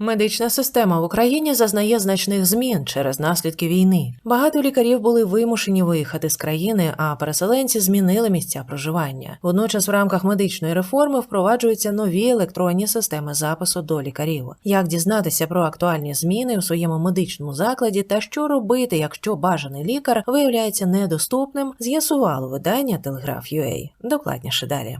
Медична система в Україні зазнає значних змін через наслідки війни. Багато лікарів були вимушені виїхати з країни, а переселенці змінили місця проживання. Водночас, в рамках медичної реформи впроваджуються нові електронні системи запису до лікарів. Як дізнатися про актуальні зміни у своєму медичному закладі та що робити, якщо бажаний лікар виявляється недоступним, з'ясувало видання Telegraph.ua. Докладніше далі.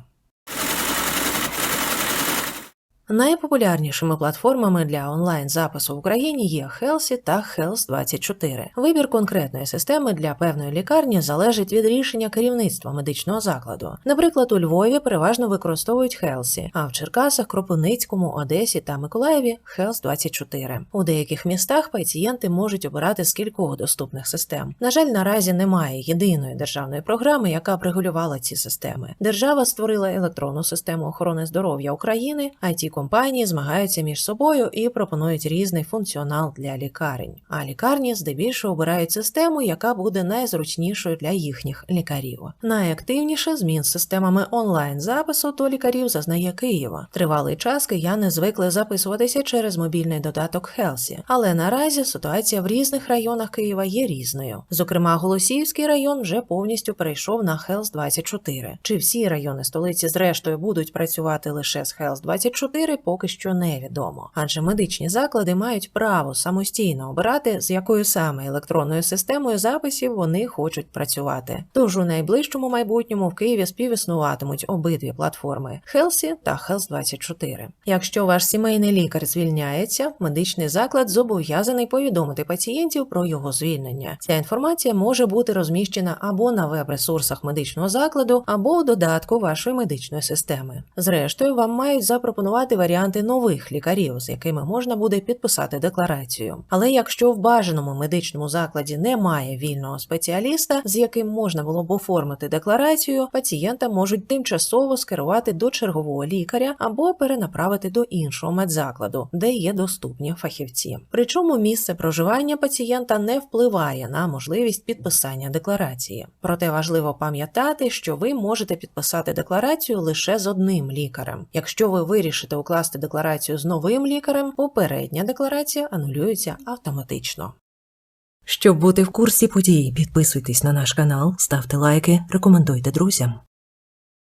Найпопулярнішими платформами для онлайн-запису в Україні є Healthy та Health24. Вибір конкретної системи для певної лікарні залежить від рішення керівництва медичного закладу. Наприклад, у Львові переважно використовують Healthy, а в Черкасах, Кропивницькому, Одесі та Миколаєві Health24. У деяких містах пацієнти можуть обирати з кількох доступних систем. На жаль, наразі немає єдиної державної програми, яка б регулювала ці системи. Держава створила електронну систему охорони здоров'я України, it компанії змагаються між собою і пропонують різний функціонал для лікарень. А лікарні здебільшого обирають систему, яка буде найзручнішою для їхніх лікарів. Найактивніше змін з системами онлайн запису до лікарів зазнає Києва. Тривалий час кияни звикли записуватися через мобільний додаток Хелсі, але наразі ситуація в різних районах Києва є різною. Зокрема, Голосіївський район вже повністю перейшов на Хелс 24 Чи всі райони столиці зрештою будуть працювати лише з Хелс 24 поки що невідомо, адже медичні заклади мають право самостійно обирати, з якою саме електронною системою записів вони хочуть працювати. Тож у найближчому майбутньому в Києві співіснуватимуть обидві платформи Хелсі та Хелс 24 Якщо ваш сімейний лікар звільняється, медичний заклад зобов'язаний повідомити пацієнтів про його звільнення. Ця інформація може бути розміщена або на веб-ресурсах медичного закладу, або у додатку вашої медичної системи. Зрештою, вам мають запропонувати варіанти нових лікарів, з якими можна буде підписати декларацію. Але якщо в бажаному медичному закладі немає вільного спеціаліста, з яким можна було б оформити декларацію, пацієнта можуть тимчасово скерувати до чергового лікаря або перенаправити до іншого медзакладу, де є доступні фахівці. Причому місце проживання пацієнта не впливає на можливість підписання декларації. Проте важливо пам'ятати, що ви можете підписати декларацію лише з одним лікарем. Якщо ви вирішите укласти декларацію з новим лікарем, попередня декларація анулюється автоматично. Щоб бути в курсі подій, підписуйтесь на наш канал, ставте лайки, рекомендуйте друзям.